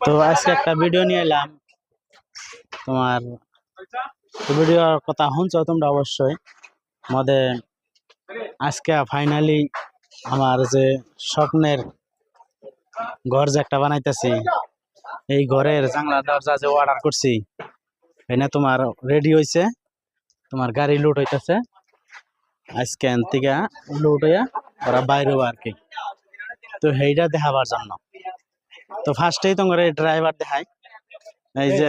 তো আজকে একটা ভিডিও নিয়ে এলাম। তোমার ভিডিওর কথা শুনছো তোমরা অবশ্যই। মধ্যে আজকে ফাইনালি আমার যে স্বপ্নের ঘর যে একটা বানাইতেছি, এই ঘরের জানলা, দরজা যে অর্ডার করছি, এনে তোমার রেডি হইছে। তোমার গাড়ি লুট হইতেছে। আজকে থেকে লোড হইয়া ওরা বাইরে আর কি। তো সেইটা দেখাবার জন্য। তো ফার্স্টেই তোমার এই ড্রাইভার দেখাই এই যে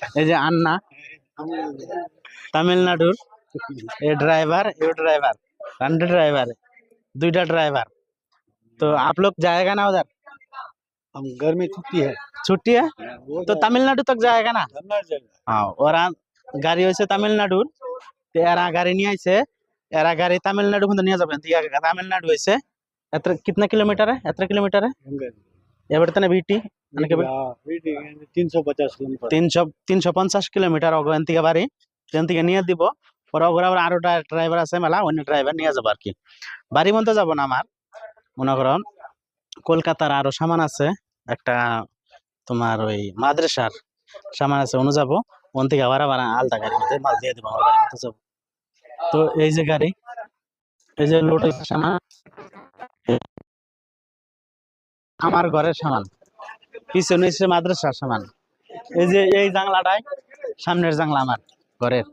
এই যে আন্না তামিলনাডুর ये ड्राइवर ये ड्राइवर रंडे ड्राइवर दुईटा ड्राइवर तो आप लोग जाएगा ना उधर हम घर में छुट्टी है छुट्टी है वो तो तमिलनाडु तक जाएगा ना करना चाहिए हाँ और গাড়ি হয়েছে তামিলনাডুর তো এরা গাড়ি নিয়ে আইছে এরা গাড়ি তামিলনাডু কিন্তু নিয়ে যাবেন ঠিক আছে তামিলনাডু হয়েছে এত কিতনা কিলোমিটার है এত কিলোমিটার है ಎವರ್ತನ ಬಿಟಿ মানে তিনশো ಬಿಟಿ 350 ಕಿಲೋಮೀಟರ್ 300 350 ಕಿಲೋಮೀಟರ್ অগন্তিকে বাড়ি জন্তিকে নিয়ে দিব। পরে ওরা আবার আরও ড্রাইভার আছে মেলা অন্য ড্রাইভার নিয়ে যাব আর কি বাড়ি মতো যাব না আমার মনে করো কলকাতার আরও সামান আছে একটা তোমার ওই মাদ্রাসার সামান আছে অনু যাব। ওন থেকে আবার আবার আলাদা গাড়ি মধ্যে মাল দিয়ে দেবো আমার বাড়ি মতো যাব। তো এই যে গাড়ি এই যে লোটাস সামান আমার ঘরের সামান। পিছনে এসে মাদ্রাসার সামান। এই যে এই জানলাটাই সামনের জানলা আমার ঘরের।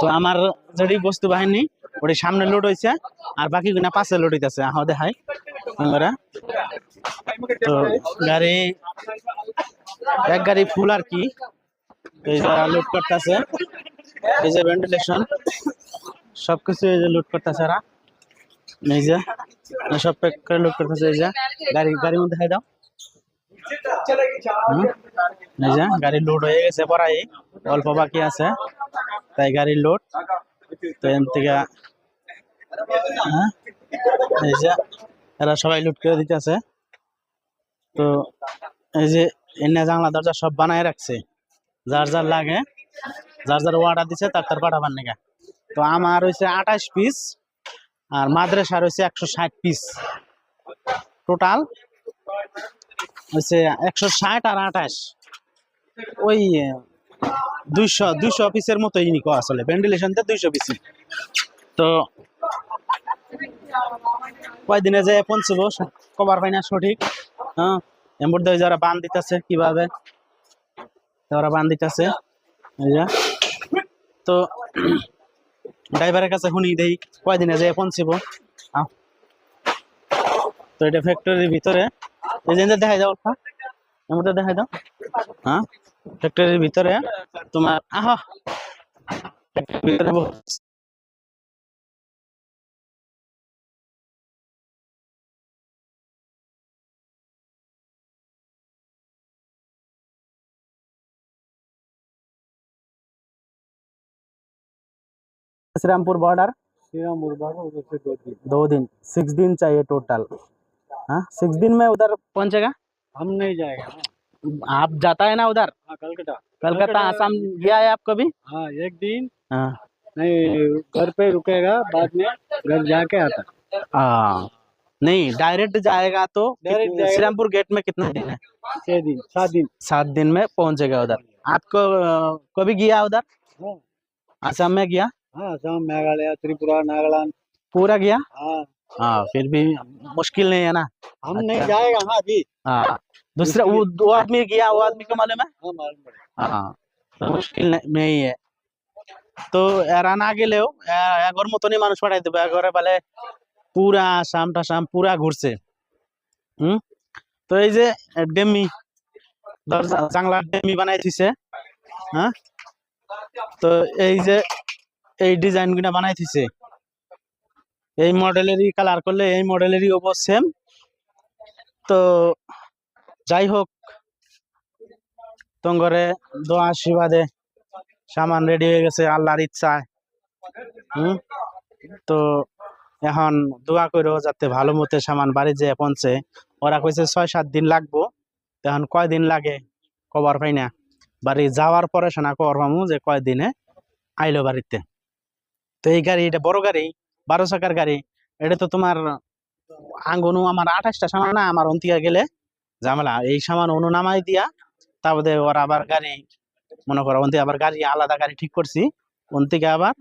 তো আমার যেটি বস্তু বাহিনী ওটি সামনে লোড হয়েছে আর বাকি গুনা পাশে লোড হইতেছে, আহ দেখাই। তো গাড়ি, এক গাড়ি ফুল আর কি। এই লোড করতেছে। এই যে ভেন্টিলেশন সবকিছু এই যে লোড করতেছে এরা। এই যে সব প্যাক করে লোড করতেছে এই যে গাড়ি গাড়ির মধ্যে খাই দাও। যে গাড়ি লোড হয়ে গেছে পড়াই অল্প বাকি আছে তাই গাড়ির লোড তো এখান থেকে হ্যাঁ, এই যে এরা সবাই লুট করে দিতেছে। তো এই যে এনে জানলা দরজা সব বানায় রাখছে। যার যার লাগে যার যার অর্ডার দিছে তার তার পাঠাবার নাকি। তো আমার হয়েছে আঠাশ পিস আর মাদ্রাসার হয়েছে একশো ষাট পিস টোটাল হচ্ছে একশো ষাট আর আঠাশ। ওই দুইশো দুইশো পিসের মতোই নিকো আসলে। ভেন্টিলেশনতে দুইশো পিস তো কয়দিনে যে পৌঁছবো কবার পাই না সঠিক। হ্যাঁ মধ্যে ওই যারা বান দিতেছে কীভাবে? ওরা বান দিতেছে তো ড্রাইভারের কাছে শুনি দেই, কয়দিনে যে পৌঁছবো। তো এটা ফ্যাক্টরির ভিতরে। এই দেখাই দাও মধ্যে দেখাই দাও। হ্যাঁ? ফ্যাক্টরির ভিতরে তোমার, আহ! ভিতরে श्रीरामपुर बॉर्डर श्रीरामपुर बॉर्डर उधर से दो दिन। दो दिन। सिक्स दिन चाहिए टोटल हाँ? सिक्स दिन में उधर पहुंचेगा हम नहीं जाएगा आप जाता है ना उधर? हाँ कलकत्ता। कलकत्ता आसाम गया है आप कभी? हाँ एक दिन। हाँ। नहीं घर पे रुकेगा बाद में घर जाके आता। हाँ नहीं डायरेक्ट जाएगा तो श्रीरामपुर गेट में कितना दिन है? छह दिन सात दिन। सात दिन में पहुंचेगा उधर। आपको कभी गया उधर? हाँ। आसाम में गया? हाँ असम मेघालय त्रिपुरा नागालैंड पूरा गया हाँ हाँ फिर भी मुश्किल नहीं है ना हम नहीं अच्छा। जाएगा हाँ अभी हाँ दूसरा वो दो आदमी गया वो आदमी को मालूम है हाँ मालूम पड़ेगा हाँ তো মুশকিল নাই- নেই এ। তো এরা না গেলেও এ- এগোর মতনই মানুষ পাঠাই দেবে এগরে বলে পুরা আসাম টাসাম পুরা ঘুরছে হুম তো এই যে ডেমি দরজা জাংলা ডেমি বানাই দিছে হ্যাঁ তো এই যে এই ডিজাইনগুলা বানাই দিছে এই মডেলেরই কালার করলে এই মডেলেরই ওপর সেম তো যাই হোক তোঙ্গরে দোয়া আশীর্বাদে সামান রেডি হয়ে গেছে, আল্লাহর ইচ্ছায়। হুম? তো এখন দোয়া করো যাতে ভালো মতে সামান বাড়ি যেয়ে পৌঁছে। ওরা কইছে ছয় সাত দিন লাগবো। এখন কয় দিন লাগে? কবার পাই না। বাড়ি যাওয়ার পরে শোনা পামু যে কয় দিনে আইলো বাড়িতে। তো এই গাড়ি, এটা বড় গাড়ি, বারো চাকার গাড়ি। এটা তো তোমার আঙ্গনু আমার আঠাশটা সামান না, আমার অন্তিকা গেলে ঝামেলা। এই সামান অনু নামাই দিয়া, তারপরে ওরা আবার গাড়ি, মনে করো ওন থেকে আবার গাড়ি, আলাদা গাড়ি ঠিক করছি। অন্তিকা আবার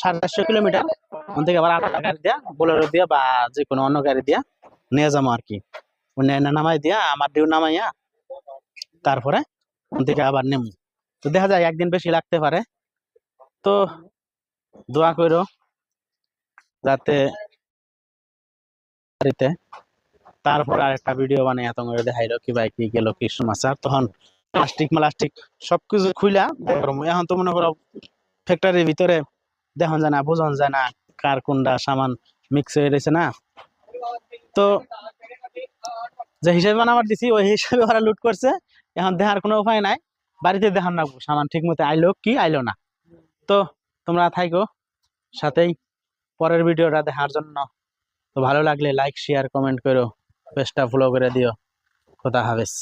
সাড়ে চারশো কিলোমিটার। ওন থেকে আবার আলাদা গাড়ি দিয়া, বোলেরো দিয়া বা যে কোনো অন্য গাড়ি দিয়া নিয়ে যাব আর কি। এনে নামাই দিয়া, আমার ডিউ নামাইয়া তারপরে ওন থেকে আবার নেমু। তো দেখা যায় একদিন বেশি লাগতে পারে। তো দোয়া করো যাতে তারপর আরেকটা ভিডিও বানিয়ে এত করে দেখাইলো কি ভাই কি গেল কি সমাচার তখন প্লাস্টিক মালাস্টিক সবকিছু খুইলা এখন তো মনে করো ফ্যাক্টরির ভিতরে দেখুন যায় না, বোঝন যায় না কার কোনটা সামান মিক্স হয়ে রয়েছে না। তো যে হিসেবে বানাবার দিছি, ওই হিসেবে ওরা লুট করছে। এখন দেখার কোনো উপায় নাই। বাড়িতে দেখান না, সামান ঠিক মতো আইলো কি আইলো না। তো তোমরা থাইকো। সাথেই পরের ভিডিওটা দেখার জন্য। তো ভালো লাগলে লাইক শেয়ার কমেন্ট করো। পেজটা ফলো করে দিও। খোদা হাফেজ।